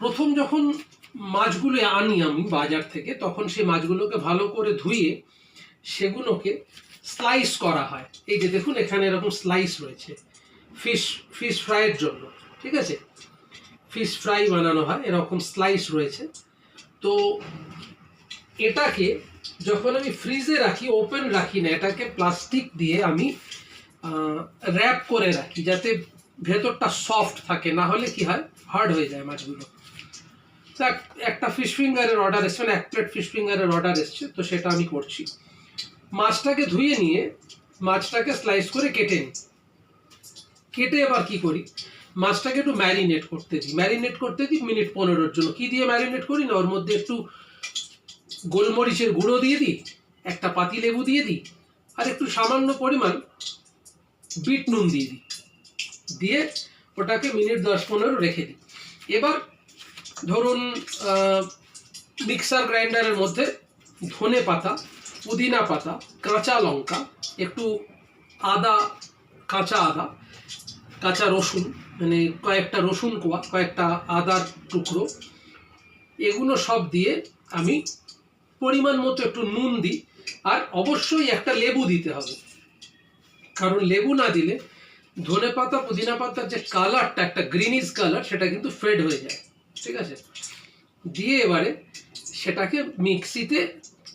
প্রথম যখন মাছগুলো আনি আমি বাজার থেকে, তখন সেই মাছগুলোকে ভালো করে ধুয়ে সেগুলোকে স্লাইস করা হয়। এই যে দেখুন, এখানে এরকম স্লাইস রয়েছে। ফিশ ফিশ ফ্রাইয়ের জন্য, ঠিক আছে? ফিশ ফ্রাই বানানো হয়, এরকম স্লাইস রয়েছে। তো এটাকে যখন আমি ফ্রিজে রাখি ওপেন রাখি না, এটাকে প্লাস্টিক দিয়ে আমি র্যাপ করে রাখি, যাতে ভেতরটা সফট থাকে, না হলে কি হয়? হার্ড হয়ে যায় মাছগুলো। তো এক- একটা ফিশ ফিঙ্গারের অর্ডার এসছে মানে এক প্লেট ফিশ ফিঙ্গারের অর্ডার এসছে, তো সেটা আমি করছি। মাছটাকে ধুয়ে নিয়ে, মাছটাকে স্লাইস করে কেটে নিই। কেটে এবার কি করি? মাছটাকে একটু ম্যারিনেট করতে দিই। ম্যারিনেট করতে দিই মিনিট পনেরোর জন্য। কি দিয়ে ম্যারিনেট করি? না, ওর মধ্যে একটু গোলমরিচের গুঁড়ো দিয়ে দিই, একটা পাতি লেবু দিয়ে দিই, আর একটু সামান্য পরিমাণ বিট নুন দিয়ে দিই। দিয়ে ওটাকে মিনিট দশ পনেরো রেখে দিই। এবার ধরুন মিক্সার গ্রাইন্ডারের মধ্যে ধনে পাতা, পুদিনা পাতা, কাঁচা লঙ্কা, একটু আদা, কাঁচা আদা, কাঁচা রসুন মানে কয়েকটা রসুন কোয়া, কয়েকটা আদার টুকরো, এগুলো সব দিয়ে আমি পরিমাণ মতো একটু নুন দিই, আর অবশ্যই একটা লেবু দিতে হবে। কারণ লেবু না দিলে ধনে পাতা, পুদিনা পাতার যে কালারটা একটা গ্রিনিশ কালার সেটা কিন্তু ফেড হয়ে যায়। ঠিক আছে? দিয়ে এবারে সেটাকে মিক্সিতে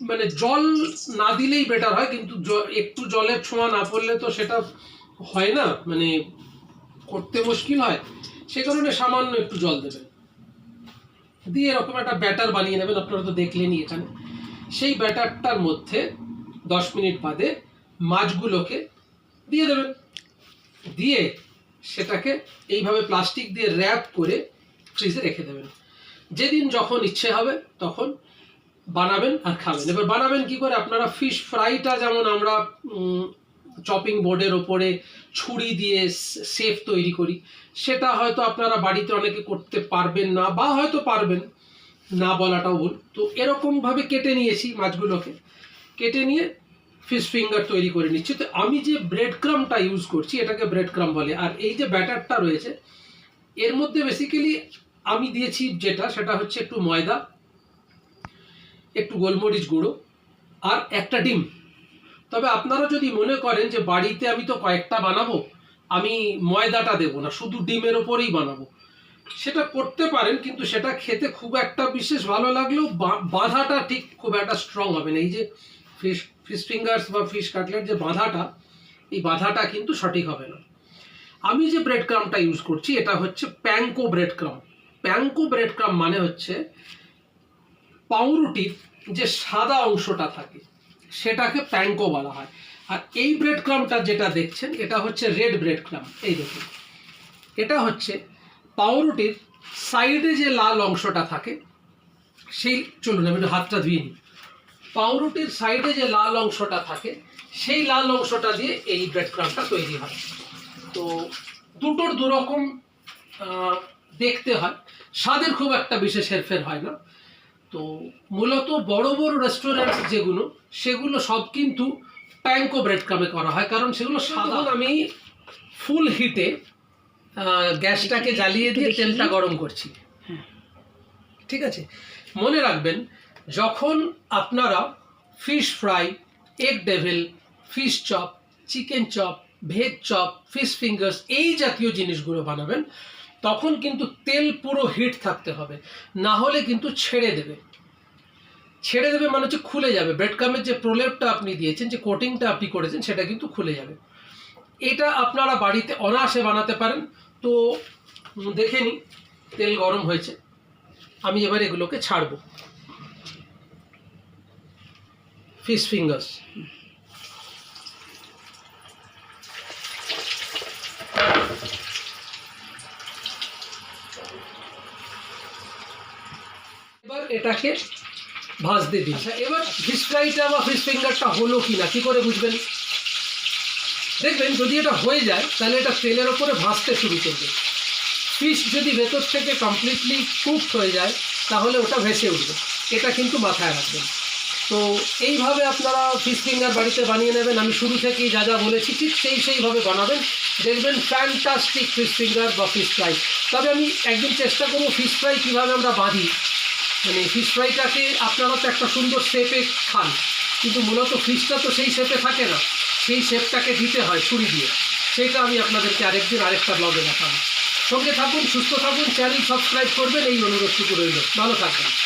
মানে জল না দিলেই বেটার হয়, কিন্তু একটু জলের ছোঁয়া না পড়লে তো সেটা হয় না মানে করতে মুশকিল হয়। সে কারণে সামান্য একটু জল দেবেন। দিয়ে এরকম একটা ব্যাটার বানিয়ে নেবেন, আপনারা তো দেখলেনই এখানে। সেই ব্যাটারটার মধ্যে দশ মিনিট বাদে মাছগুলোকে দিয়ে দেবেন। দিয়ে সেটাকে এইভাবে প্লাস্টিক দিয়ে র্যাপ করে ফ্রিজে রেখে দেবেন। যেদিন যখন ইচ্ছে হবে তখন বানাবেন আর খাবেন। এবার বানাবেন কি করে? আপনারা ফিশ ফ্রাইটা যেমন আমরা চপিং বোর্ডের ওপরে ছুরি দিয়ে সেফ তৈরি করি, সেটা হয়তো আপনারা বাড়িতে অনেকে করতে পারবেন না বা হয়তো পারবেন, না বলাটাও ভুল। তো এরকমভাবে কেটে নিয়েছি মাছগুলোকে। কেটে নিয়ে ফিশ ফিঙ্গার তৈরি করে নিচ্ছি। তো আমি যে ব্রেড ক্রামটা ইউজ করছি, এটাকে ব্রেড ক্রাম বলে, আর এই যে ব্যাটারটা রয়েছে, এর মধ্যে বেসিক্যালি আমি দিয়েছি যেটা, সেটা হচ্ছে একটু ময়দা, একটু গোলমরিচ গুঁড়ো আর একটা ডিম। তবে আপনারা যদি মনে করেন যে বাড়িতে আমি তো কয়েকটা বানাবো, আমি ময়দাটা দেবো না, শুধু ডিমের ওপরেই বানাবো। সেটা করতে পারেন, কিন্তু সেটা খেতে খুব একটা বিশেষ ভালো লাগলেও বাঁধাটা ঠিক খুব একটা স্ট্রং হবে না। এই যে ফিশ ফিশ ফিঙ্গার্স বা ফিশ কাটলেট যে বাঁধাটা, এই বাঁধাটা কিন্তু সঠিক হবে না। আমি যে ব্রেড ক্রামটা ইউজ করছি, এটা হচ্ছে panko bread crumb panko bread crumb মানে হচ্ছে পাউরুটির যে সাদা অংশটা থাকে, সেটাকে প্যাঙ্কো বলা হয়। আর এই ব্রেড ক্রামটা যেটা দেখছেন, এটা হচ্ছে রেড ব্রেড ক্রাম। এই দেখুন, এটা হচ্ছে পাউরুটির সাইডে যে লাল অংশটা থাকে, সেই, চলুন আমি একটু হাতটা ধুয়ে নিই। পাউরুটির সাইডে যে লাল অংশটা থাকে, সেই লাল অংশটা দিয়ে এই ব্রেড ক্রামটা তৈরি হয়। তো দুটোর দুরকম দেখতে হয়। স্বাদের খুব একটা বিশেষ হেরফের হয় না। তো মূলত বড় বড় রেস্টুরেন্ট যেগুলো সেগুলো সব কিন্তু প্যাঙ্কো ব্রেড ক্রামে করা হয়। কারণ সেগুলো সাদা আমি ফুল হিটে গ্যাসটাকে জ্বালিয়ে দিয়ে তেলটা গরম করছি। ঠিক আছে? মনে রাখবেন যখন আপনারা fish fry egg devil fish chop chicken chop veg chop fish fingers এই জাতীয় জিনিসগুলো বানাবেন, তখন কিন্তু তেল পুরো হিট থাকতে হবে। না হলে কিন্তু ছেড়ে দেবে। ছেড়ে দেবে মানে হচ্ছে খুলে যাবে। ব্রেড কামের যে প্রলেপটা আপনি দিয়েছেন, যে কোটিংটা আপনি করেছেন, সেটা কিন্তু খুলে যাবে। এটা আপনারা বাড়িতে অনায়াসে বানাতে পারেন। তো দেখে নিই, তেল গরম হয়েছে। আমি এবার এগুলোকে ছাড়বো। ফিশ ফিঙ্গার্স এটাকে ভাজতে দিই। আচ্ছা, এবার ফিশ ফ্রাইটা বা ফিশ ফিঙ্গারটা হলো কি না কী করে বুঝবেন? দেখবেন যদি এটা হয়ে যায় তাহলে এটা তেলের ওপরে ভাজতে শুরু করবে। ফিশ যদি ভেতর থেকে কমপ্লিটলি কুকড হয়ে যায় তাহলে ওটা ভেসে উঠবে। এটা কিন্তু মাথায় রাখবেন। তো এইভাবে আপনারা ফিশ ফিঙ্গার বাড়িতে বানিয়ে নেবেন। আমি শুরু থেকেই যা যা বলেছি ঠিক সেই সেইভাবে বানাবেন। দেখবেন ফ্যান্টাস্টিক ফিশ ফিঙ্গার বা ফিশ ফ্রাই তবে আমি একদিন চেষ্টা করব ফিশ ফ্রাই কীভাবে আমরা বাঁধি মানে ফিশ ফ্রাইটাকে আপনারা তো একটা সুন্দর শেপে খান। কিন্তু মূলত ফিশটা তো সেই শেপে থাকে না। সেই শেপটাকে দিতে হয় ছুরি দিয়ে। সেটা আমি আপনাদেরকে আরেকদিন আরেকটা ব্লগে দেখাবো। সঙ্গে থাকুন, সুস্থ থাকুন চ্যানেল সাবস্ক্রাইব করবেন, এই অনুরোধটুকু রইল। ভালো থাকবেন।